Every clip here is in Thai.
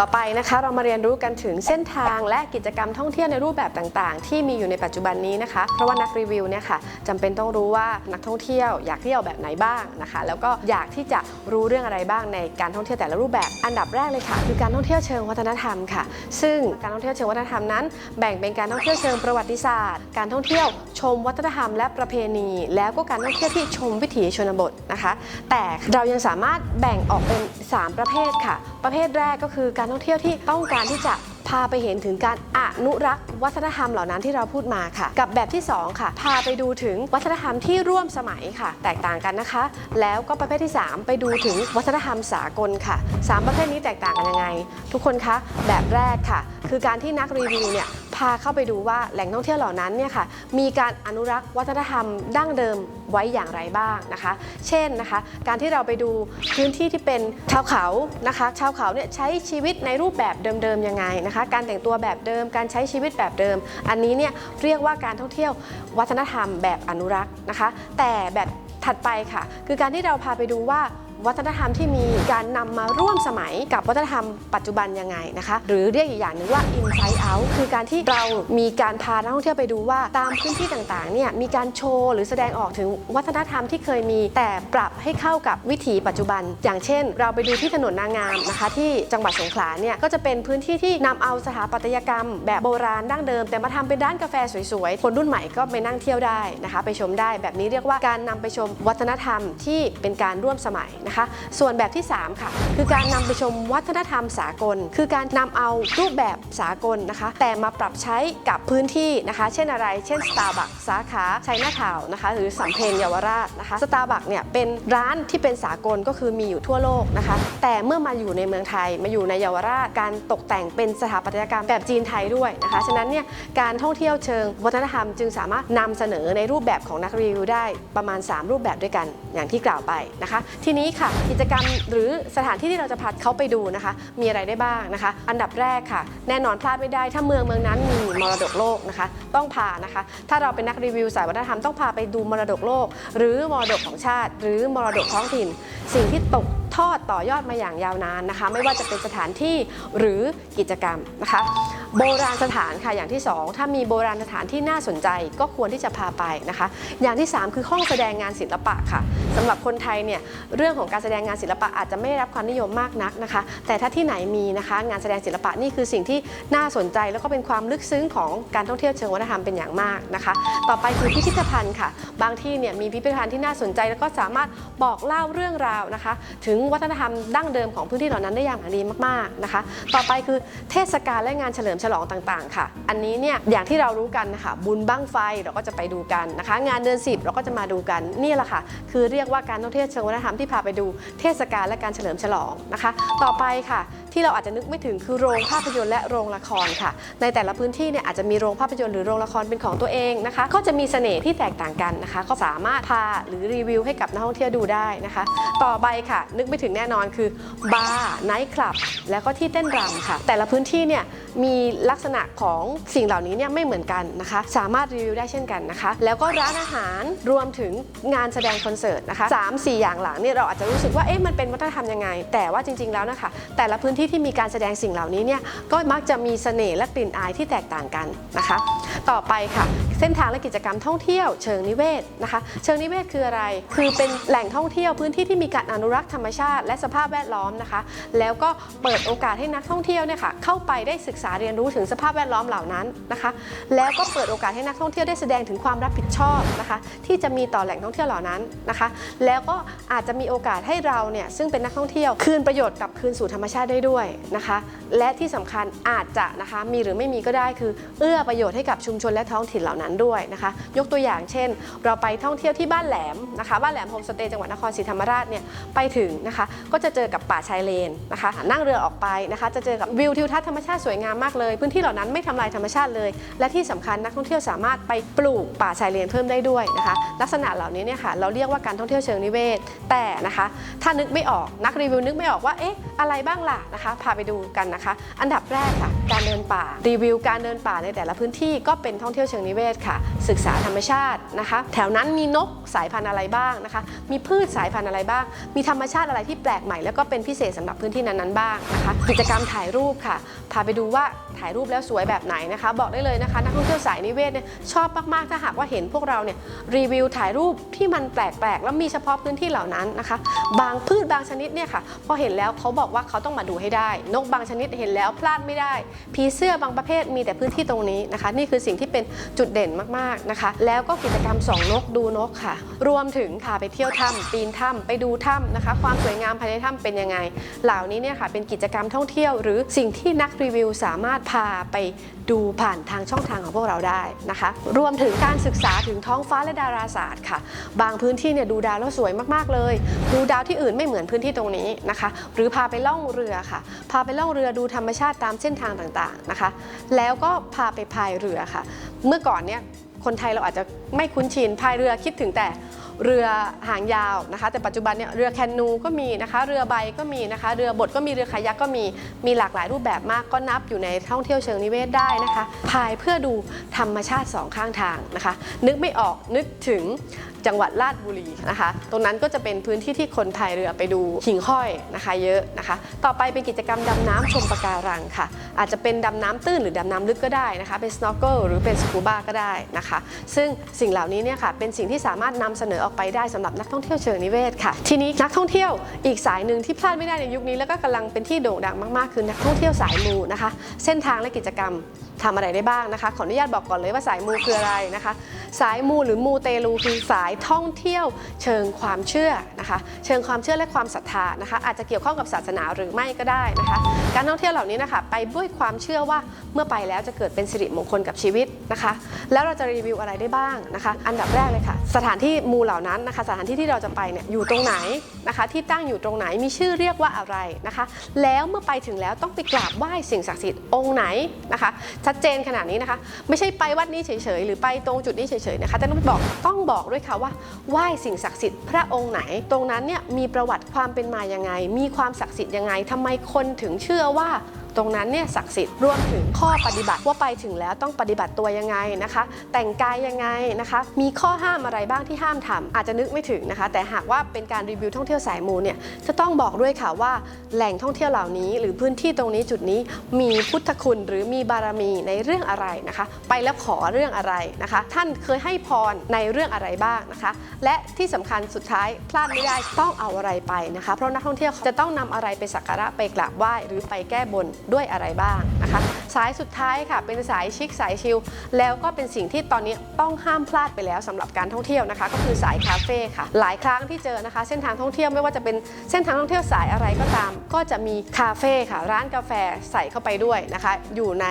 ต่อไปนะคะเรามาเรียนรู้กันถึงเส้นทางและกิจกรรมท่องเที่ยวในรูปแบบต่างๆ ที่มีอยู่ในปัจจุบันนี้นะคะ เพราะว่านักรีวิวเนี่ยค่ะจำเป็นต้องรู้ว่านักท่องเที่ยวอยากเที่ยวแบบไหนบ้างนะคะ แล้วก็อยากที่จะรู้เรื่องอะไรบ้างในการท่องเที่ยวแต่ละรูปแบบ อันดับแรกเลยค่ะ คือการท่องเที่ยวเชิงวัฒนธรรมค่ะ ซึ่งการท่องเที่ยวเชิงวัฒนธรรมนั้น แบ่งเป็นการท่องเที่ยวเชิงประวัติศาสตร์ การท่องเที่ยวชมวัฒนธรรมและประเพณี แล้วก็การท่องเที่ยวที่ชมวิถีชนบทนะคะ แต่เรายังสามารถแบ่งออกเป็น 3 ประเภทค่ะ ประเภทแรกก็คือการท่องเที่ยวที่ต้องการที่จะพาไปเห็นถึงการอนุรักษ์ วัฒนธรรมเหล่านั้นที่เราพูดมาค่ะ กับแบบที่ 2 ค่ะ พาไปดูถึงวัฒนธรรมที่ร่วมสมัยค่ะ แตกต่างกันนะคะ แล้วก็ประเภทที่ 3 ไปดูถึงวัฒนธรรมสากลค่ะสามประเภทนี้แตกต่างกันยังไง ทุกคนคะแบบแรกค่ะ คือการที่นักรีวิวเนี่ย พาเข้าไปดูว่าแหล่งท่องเที่ยวเหล่านั้นเนี่ยค่ะมีการอนุรักษ์วัฒนธรรมดั้งเดิมไว้อย่างไรบ้างนะคะ เช่นนะคะ การที่เราไปดูพื้นที่ที่เป็นชาวเขานะคะ ชาวเขาเนี่ยใช้ชีวิตในรูปแบบเดิมๆยังไงนะคะ การแต่งตัวแบบเดิมการใช้ชีวิตแบบเดิม อันนี้เนี่ยเรียกว่าการท่องเที่ยววัฒนธรรมแบบอนุรักษ์นะคะ แต่แบบถัดไปค่ะ คือการที่เราพาไปดูว่า วัฒนธรรมที่มีการนำมาร่วมสมัยกับวัฒนธรรมปัจจุบันยังไงนะคะ หรือเรียกอีกอย่างหนึ่งว่า inside out คือการที่เรามีการพานักท่องเที่ยวไปดูว่าตามพื้นที่ต่างๆเนี่ยมีการโชว์หรือแสดงออกถึงวัฒนธรรมที่เคยมี แต่ปรับให้เข้ากับวิถีปัจจุบัน อย่างเช่น เราไปดูที่ถนนนางามนะคะ ที่จังหวัดสงขลาเนี่ยก็จะเป็นพื้นที่ที่นำเอาสถาปัตยกรรม แบบโบราณดั้งเดิม แต่มาทำเป็นร้านกาแฟสวยๆคนรุ่นใหม่ก็ไปนั่งเที่ยวได้นะคะ ไปชมได้แบบนี้เรียกว่าการนำไปชมวัฒนธรรมที่เป็นการร่วมสมัยนะคะ ส่วนแบบที่ 3 ค่ะ คือการนำไปชมวัฒนธรรมสากล คือการนำเอารูปแบบสากลนะคะ แต่มาปรับใช้กับพื้นที่นะคะ เช่นอะไร เช่น Starbucks สาขาชัยนาทาวน์นะคะ หรือสำเพ็ญเยาวราชนะคะ Starbucks เนี่ยเป็นร้านที่เป็นสากลก็คือมีอยู่ทั่วโลกนะคะ แต่เมื่อมาอยู่ในเมืองไทยมาอยู่ในเยาวราชการตกแต่งเป็นสถาปัตยกรรมแบบจีนไทยด้วยนะคะ ฉะนั้นเนี่ยการท่องเที่ยวเชิงวัฒนธรรมจึงสามารถนำเสนอในรูปแบบของนักรีวิวได้ประมาณ 3 รูปแบบด้วยกันอย่างที่กล่าวไปนะคะ ทีนี้ค่ะ กิจกรรมหรือสถานที่ที่เราจะพาเขาไปดูนะคะ มีอะไรได้บ้างนะคะ อันดับแรกค่ะ แน่นอนพลาดไม่ได้ ถ้าเมืองเมืองนั้นมีมรดกโลกนะคะ ต้องพานะคะ ถ้าเราเป็นนักรีวิวสายวัฒนธรรมต้องพาไปดูมรดกโลก หรือมรดกของชาติ หรือมรดกท้องถิ่น สิ่งที่ตกทอดต่อยอดมาอย่างยาวนานนะคะ ไม่ว่าจะเป็นสถานที่หรือกิจกรรมนะคะ โบราณสถานค่ะอย่างที่ 2 ถ้ามีโบราณสถานที่น่าสนใจก็ควรที่จะพาไปนะคะ อย่างที่ 3 คือห้องแสดงงานศิลปะค่ะสำหรับคนไทยเนี่ยเรื่องของการแสดงงานศิลปะอาจจะไม่ได้รับความนิยมมากนักนะคะ แต่ถ้าที่ไหนมีนะคะ งานแสดงศิลปะนี่คือสิ่งที่น่าสนใจ แล้วก็เป็นความลึกซึ้งของการท่องเที่ยวเชิงวัฒนธรรมเป็นอย่างมากนะคะ ต่อไปคือพิพิธภัณฑ์ค่ะ บางที่เนี่ยมีพิพิธภัณฑ์ที่น่าสนใจ แล้วก็สามารถบอกเล่าเรื่องราวนะคะ ถึงวัฒนธรรมดั้งเดิมของพื้นที่เหล่านั้นได้อย่างดีมากๆนะคะ ต่อไปคือเทศกาลและงานเฉลิมฉลองต่างๆ ค่ะ อันนี้เนี่ยอย่างที่เรารู้กันนะคะบุญบั้งไฟเราก็จะไปดูกันนะคะ งานเดือน 10 เราก็จะมาดูกันนี่แหละค่ะ คือเรียกว่าการท่องเที่ยวเชิงวัฒนธรรมที่พาไปดูเทศกาลและการเฉลิมฉลองนะคะ ต่อไปค่ะ ที่เราอาจจะนึกไม่ถึงคือโรงภาพยนตร์และโรงละครค่ะ ในแต่ละพื้นที่เนี่ยอาจจะมีโรงภาพยนตร์หรือโรงละครเป็นของตัวเองนะคะ ก็จะมีเสน่ห์ที่แตกต่างกันนะคะ ก็สามารถพาหรือรีวิวให้กับนักท่องเที่ยวดูได้นะคะ ต่อไปค่ะ นึกไม่ถึงแน่นอนคือบาร์ไนท์คลับแล้วก็ที่เต้นรำค่ะ แต่ละพื้นที่เนี่ยมีลักษณะของสิ่งเหล่านี้เนี่ยไม่เหมือนกันนะคะ สามารถรีวิวได้เช่นกันนะคะ แล้วก็ร้านอาหารรวมถึงงานแสดงคอนเสิร์ตนะคะสามสี่อย่างหลังเนี่ยเราอาจจะรู้สึกว่าเอ๊ะมันเป็นวัฒนธรรมยังไง แต่ว่าจริงๆแล้วนะคะ แต่ละพื้นที่ที่มีการแสดงสิ่งเหล่านี้เนี่ยก็มักจะมีเสน่ห์และกลิ่นอายที่แตกต่างกันนะคะ ต่อไปค่ะ เส้นทางและกิจกรรมท่องเที่ยวเชิงนิเวศนะคะ เชิงนิเวศคืออะไร คือเป็นแหล่งท่องเที่ยวพื้นที่ที่มีการอนุรักษ์ธรรมชาติ และสภาพแวดล้อมนะคะ แล้วก็เปิดโอกาสให้นักท่องเที่ยวเนี่ยค่ะเข้าไปได้ศึกษาเรียนรู้ถึงสภาพแวดล้อมเหล่านั้นนะคะ แล้วก็เปิดโอกาสให้นักท่องเที่ยวได้แสดงถึงความรับผิดชอบนะคะ ที่จะมีต่อแหล่งท่องเที่ยวเหล่านั้นนะคะ แล้วก็อาจจะมีโอกาสให้เราเนี่ยซึ่งเป็นนักท่องเที่ยวคืนประโยชน์กลับคืนสู่ธรรมชาติได้ด้วยนะคะ และที่สำคัญอาจจะนะคะมีหรือไม่มีก็ได้คือ เอื้อประโยชน์ให้กับชุมชนและท้องถิ่นเหล่านั้นด้วยนะคะ ยกตัวอย่างเช่น เราไปท่องเที่ยวที่บ้านแหลมนะคะ บ้านแหลมโฮมสเตย์จังหวัดนครศรีธรรมราชเนี่ยไปถึงนะคะ ก็จะเจอกับป่าชายเลนนะคะ นั่งเรือออกไปนะคะ จะเจอกับวิวทิวทัศน์ธรรมชาติสวยงามมากเลย พื้นที่เหล่านั้นไม่ทำลายธรรมชาติเลย และที่สำคัญนักท่องเที่ยวสามารถไปปลูกป่าชายเลนเพิ่มได้ด้วยนะคะ ลักษณะเหล่านี้เนี่ยค่ะเราเรียกว่าการท่องเที่ยวเชิงนิเวศ แต่นะคะ ถ้านึกไม่ออกนักรีวิวนึกไม่ออกว่าเอ๊ะอะไรบ้างล่ะนะคะ พาไปดูกันนะคะ อันดับแรกค่ะการเดินป่ารีวิว การเดินป่าในแต่ละพื้นที่ก็เป็นท่องเที่ยวเชิงนิเวศค่ะ ศึกษาธรรมชาตินะคะ แถวนั้นมีนกสายพันธุ์อะไรบ้างนะคะ มีพืชสายพันธุ์อะไรบ้าง มีธรรมชาติอะไรที่แปลกใหม่แล้วก็เป็นพิเศษสำหรับพื้นที่นั้นๆบ้างนะคะ กิจกรรมถ่ายรูปค่ะ พาไปดูว่าถ่ายรูปแล้วสวยแบบไหนนะคะ บอกได้เลยนะคะ นักท่องเที่ยวสายนิเวศเนี่ยชอบมากๆถ้าหากว่าเห็นพวกเราเนี่ยรีวิวถ่ายรูปที่มันแปลกๆแล้วมีเฉพาะพื้นที่เหล่านั้นนะคะ บางพืชบางชนิดเนี่ยค่ะพอเห็นแล้วเขาบอกว่าเขาต้องมาดูให้ได้ นกบางชนิดเห็นแล้วพลาดไม่ได้ผีเสื้อบางประเภทมีแต่พื้นที่ตรงนี้นะคะ นี่คือสิ่งที่เป็นจุดเด่นมากๆนะคะ แล้วก็กิจกรรมส่องนกดูนกค่ะ รวมถึงค่ะไปเที่ยวถ้ำปีนถ้ำไปดูถ้ำนะคะ ความสวยงามภายในถ้ำเป็นยังไง เหล่านี้เนี่ยค่ะเป็นกิจกรรมท่องเที่ยว หรือสิ่งที่นักรีวิวสามารถพาไปดูผ่านทางช่องทางของพวกเราได้นะคะ รวมถึงการศึกษาถึงท้องฟ้าและดาราศาสตร์ค่ะ บางพื้นที่เนี่ยดูดาวแล้วสวยมากๆเลย ดูดาวที่อื่นไม่เหมือนพื้นที่ตรงนี้นะคะ หรือพาไปล่องเรือค่ะ พาไปล่องเรือดูธรรมชาติตามเส้นทางต่างๆนะคะ แล้วก็พาไปพายเรือค่ะเมื่อก่อนเนี่ยคนไทยเราอาจจะไม่คุ้นชินพายเรือคิดถึงแต่ เรือหางยาวนะคะ แต่ปัจจุบันเนี่ยเรือแคนูก็มีนะคะ เรือใบก็มีนะคะ เรือบดก็มีเรือคายักก็มีมีหลากหลายรูปแบบมากก็นับอยู่ในท่องเที่ยวเชิงนิเวศได้นะคะพายเพื่อดูธรรมชาติสองข้างทางนะคะ นึกไม่ออกนึกถึงจังหวัดราชบุรีนะคะ ตรงนั้นก็จะเป็นพื้นที่ที่คนพายเรือไปดูหิ่งห้อยนะคะ เยอะนะคะ ต่อไปเป็นกิจกรรมดำน้ำชมปะการังค่ะ อาจจะเป็นดำน้ำตื้นหรือดำน้ำลึกก็ได้นะคะ เป็น snorkel หรือเป็น scuba ก็ได้นะคะ ซึ่งสิ่งเหล่านี้เนี่ยค่ะเป็นสิ่งที่สามารถนำเสนอออกไปได้สำหรับนักท่องเที่ยวเชิงนิเวศค่ะ ทีนี้นักท่องเที่ยวอีกสายหนึ่งที่พลาดไม่ได้ในยุคนี้ แล้วก็กำลังเป็นที่โด่งดังมากๆ คือนักท่องเที่ยวสายมูนะคะ เส้นทางและกิจกรรม ทำอะไรได้บ้างนะคะ ขออนุญาตบอกก่อนเลยว่าสายมูคืออะไรนะคะ สายมูหรือมูเตลูคือสายท่องเที่ยว เชิงความเชื่อนะคะ เชิงความเชื่อและความศรัทธานะคะ อาจจะเกี่ยวข้องกับศาสนาหรือไม่ก็ได้นะคะ การท่องเที่ยวเหล่านี้นะคะ ไปด้วยความเชื่อว่าเมื่อไปแล้วจะเกิดเป็นสิริมงคลกับชีวิตนะคะ แล้วเราจะรีวิวอะไรได้บ้างนะคะ อันดับแรกเลยค่ะ สถานที่มูเหล่านั้นนะคะ สถานที่ที่เราจะไปเนี่ยอยู่ตรงไหนนะคะ ที่ตั้งอยู่ตรงไหนมีชื่อเรียกว่าอะไรนะคะ แล้วเมื่อไปถึงแล้วต้องไปกราบไหว้สิ่งศักดิ์สิทธิ์องค์ไหนนะคะชัดเจนขนาดนี้นะคะ ไม่ใช่ไปวัดนี้เฉยๆ หรือไปตรงจุดนี้เฉยๆนะคะแต่ต้องบอกต้องบอกด้วยค่ะว่าไหว้สิ่งศักดิ์สิทธิ์พระองค์ไหน ตรงนั้นเนี่ยมีประวัติความเป็นมายังไง มีความศักดิ์สิทธิ์ยังไงทำไมคนถึงเชื่อว่า ตรงนั้นเนี่ยศักดิ์สิทธิ์รวมถึงข้อปฏิบัติว่าไปถึงแล้วต้องปฏิบัติตัวยังไงนะคะ แต่งกายยังไงนะคะ มีข้อห้ามอะไรบ้างที่ห้ามทำอาจจะนึกไม่ถึงนะคะ แต่หากว่าเป็นการรีวิวท่องเที่ยวสายมูเนี่ยจะต้องบอกด้วยค่ะว่าแหล่งท่องเที่ยวเหล่านี้ หรือพื้นที่ตรงนี้จุดนี้มีพุทธคุณหรือมีบารมีในเรื่องอะไรนะคะ ไปแล้วขอเรื่องอะไรนะคะ ท่านเคยให้พรในเรื่องอะไรบ้างนะคะ และที่สำคัญสุดท้ายพลาดไม่ได้ต้องเอาอะไรไปนะคะ เพราะนักท่องเที่ยวจะต้องนำอะไรไปสักการะไปกราบไหว้หรือไปแก้บนด้วยอะไรบ้างนะคะสายสุดท้ายค่ะเป็นสายชิคสายชิลแล้วก็เป็นสิ่งที่ตอนนี้ต้องห้ามพลาดไปแล้วสำหรับการท่องเที่ยวนะคะ ก็คือสายคาเฟ่ค่ะ หลายครั้งที่เจอนะคะ เส้นทางท่องเที่ยวไม่ว่าจะเป็นเส้นทางท่องเที่ยวสายอะไรก็ตาม ก็จะมีคาเฟ่ค่ะ ร้านกาแฟใส่เข้าไปด้วยนะคะ อยู่ใน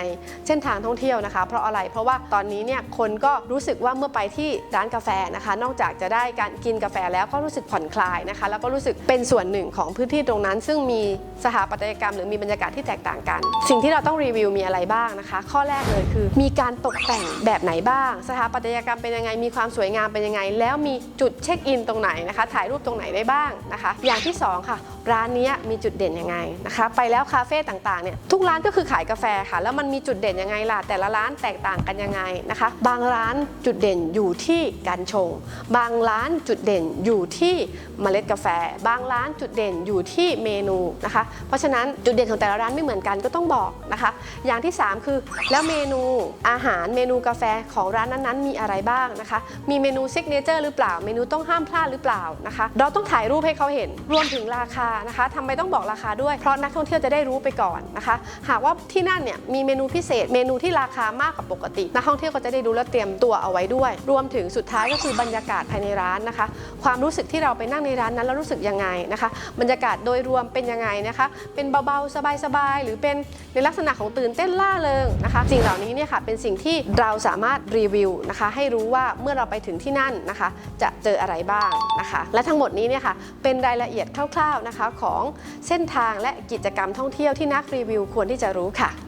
เส้นทางท่องเที่ยวนะคะ เพราะอะไรเพราะว่าตอนนี้เนี่ยคนก็รู้สึกว่าเมื่อไปที่ร้านกาแฟนะคะ นอกจากจะได้การกินกาแฟแล้วก็รู้สึกผ่อนคลายนะคะ แล้วก็รู้สึกเป็นส่วนหนึ่งของพื้นที่ตรงนั้น ซึ่งมีสถาปัตยกรรม หรือมีบรรยากาศที่แตกต่างกัน สิ่งที่เราต้องรีวิวมีอะไรบ้างนะคะ ข้อแรกเลยคือ มีการตกแต่งแบบไหนบ้าง สถาปัตยกรรมเป็นยังไง มีความสวยงามเป็นยังไง แล้วมีจุดเช็คอินตรงไหนนะคะ ถ่ายรูปตรงไหนได้บ้างนะคะ อย่างที่สองค่ะ ร้านนี้มีจุดเด่นยังไงนะคะ ไปแล้วคาเฟ่ต่างๆเนี่ยทุกร้านก็คือขายกาแฟค่ะ แล้วมันมีจุดเด่นยังไงล่ะ แต่ละร้านแตกต่างกันยังไงนะคะ บางร้านจุดเด่นอยู่ที่การชง บางร้านจุดเด่นอยู่ที่เมล็ดกาแฟ บางร้านจุดเด่นอยู่ที่เมนูนะคะ เพราะฉะนั้นจุดเด่นของแต่ละร้านไม่เหมือนกันก็ต้องบอกนะคะ อย่างที่ 3 คือแล้วเมนูอาหารเมนูกาแฟของร้านนั้นๆ มีอะไรบ้างนะคะ มีเมนูซิกเนเจอร์หรือเปล่า เมนูต้องห้ามพลาดหรือเปล่านะคะ เราต้องถ่ายรูปให้เขาเห็น รวมถึงราคานะคะทำไมต้องบอกราคาด้วย เพราะนักท่องเที่ยวจะได้รู้ไปก่อนนะคะ หากว่าที่นั่นเนี่ยมีเมนูพิเศษ เมนูที่ราคามากกว่าปกติ นักท่องเที่ยวก็จะได้รู้และเตรียมตัวเอาไว้ด้วย รวมถึงสุดท้ายก็คือบรรยากาศภายในร้านนะคะ ความรู้สึกที่เราไปนั่งในร้านนั้นแล้วรู้สึกยังไงนะคะ บรรยากาศโดยรวมเป็นยังไงนะคะ เป็นเบาๆสบายๆหรือเป็นในลักษณะของตื่นเต้นล่าเริงนะคะ สิ่งเหล่านี้เนี่ยค่ะเป็นสิ่งที่เราสามารถรีวิวนะคะ ให้รู้ว่าเมื่อเราไปถึงที่นั่นนะคะ จะเจออะไรบ้างนะคะ และทั้งหมดนี้เนี่ยค่ะเป็นรายละเอียดคร่าวๆนะคะของเส้นทางและกิจกรรมท่องเที่ยวที่นักรีวิวควรที่จะรู้ค่ะ